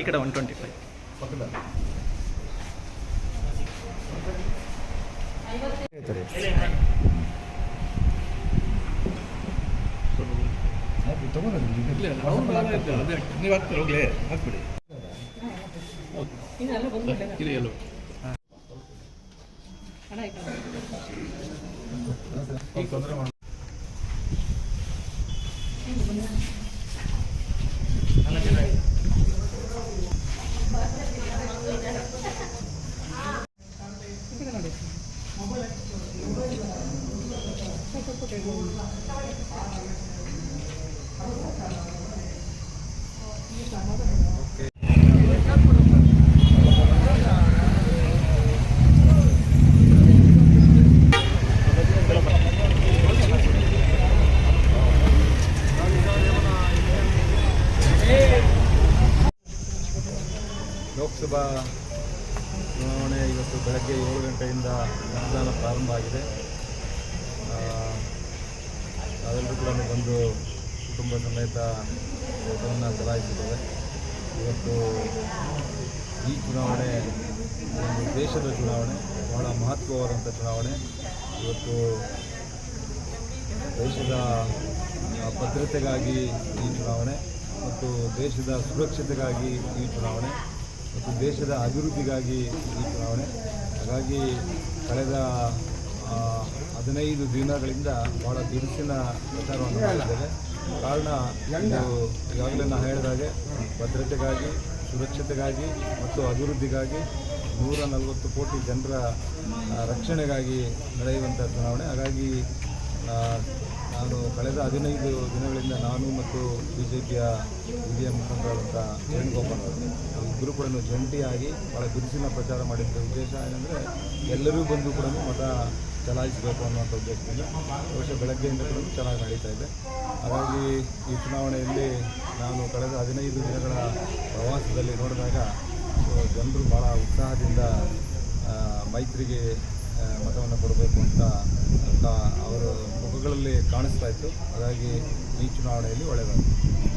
ಶೇಕಡ one twenty five ನೀವು ಹಾಕ್ಬಿಡಿ ಎಲ್ಲೋ ಲೋಕಸಭಾ ಚುನಾವಣೆ ಇವತ್ತು ಬೆಳಗ್ಗೆ ಏಳು ಗಂಟೆಯಿಂದ ಮತದಾನ ಪ್ರಾರಂಭ ಆಗಿದೆ. ಕೂಡ ಬಂದು ಕುಟುಂಬ ಸಮೇತ ಮತವನ್ನು ಚಲಾಯಿಸಿದ್ದೇವೆ. ಇವತ್ತು ಈ ಚುನಾವಣೆ, ಒಂದು ದೇಶದ ಚುನಾವಣೆ, ಬಹಳ ಮಹತ್ವವಾದಂಥ ಚುನಾವಣೆ. ಇವತ್ತು ದೇಶದ ಭದ್ರತೆಗಾಗಿ ಈ ಚುನಾವಣೆ ಮತ್ತು ದೇಶದ ಸುರಕ್ಷತೆಗಾಗಿ ಈ ಚುನಾವಣೆ ಮತ್ತು ದೇಶದ ಅಭಿವೃದ್ಧಿಗಾಗಿ ಈ ಚುನಾವಣೆ. ಹಾಗಾಗಿ ಕಳೆದ ಹದಿನೈದು ದಿನಗಳಿಂದ ಭಾಳ ಬಿರುಸಿನ ಪ್ರಚಾರವನ್ನು ಮಾಡಿದ್ದೇವೆ. ಕಾರಣ ಈಗಾಗಲೇ ನಾನು ಹೇಳಿದಾಗೆ ಭದ್ರತೆಗಾಗಿ, ಸುರಕ್ಷತೆಗಾಗಿ ಮತ್ತು ಅಭಿವೃದ್ಧಿಗಾಗಿ ನೂರ ನಲವತ್ತು ಕೋಟಿ ಜನರ ರಕ್ಷಣೆಗಾಗಿ ನಡೆಯುವಂಥ ಚುನಾವಣೆ. ಹಾಗಾಗಿ ನಾನು ಕಳೆದ ಹದಿನೈದು ದಿನಗಳಿಂದ ನಾನು ಮತ್ತು ಬಿ ಜೆ ಪಿಯ ಹಿರಿಯ ಮುಖಂಡರಾದಂಥ ವೇಣುಗೋಪಾಲ್ ಅವರು ಇಬ್ಬರು ಕೂಡ ಜಂಟಿಯಾಗಿ ಭಾಳ ಬಿರುಸಿನ ಪ್ರಚಾರ ಮಾಡಿದ್ದ ಉದ್ದೇಶ ಏನಂದರೆ ಎಲ್ಲರೂ ಬಂದು ಕೂಡ ಮತ ಚಲಾಯಿಸಬೇಕು ಅನ್ನುವಂಥ ಉದ್ದೇಶದಿಂದ ಬಹುಶಃ ಬೆಳಗ್ಗೆಯಿಂದ ಕೂಡ ಚೆನ್ನಾಗಿ ನಡೀತಾ ಇದೆ. ಹಾಗಾಗಿ ಈ ಚುನಾವಣೆಯಲ್ಲಿ ನಾನು ಕಳೆದ ಹದಿನೈದು ದಿನಗಳ ಪ್ರವಾಸದಲ್ಲಿ ನೋಡಿದಾಗ ಜನರು ಭಾಳ ಉತ್ಸಾಹದಿಂದ ಮೈತ್ರಿಗೆ ಮತವನ್ನು ಕೊಡಬೇಕು ಅಂತ ಅಂತ ಅವರ ಮುಖಗಳಲ್ಲಿ ಕಾಣಿಸ್ತಾ ಇತ್ತು. ಹಾಗಾಗಿ ಈ ಚುನಾವಣೆಯಲ್ಲಿ ಒಳ್ಳೆಯದಾಗಿದೆ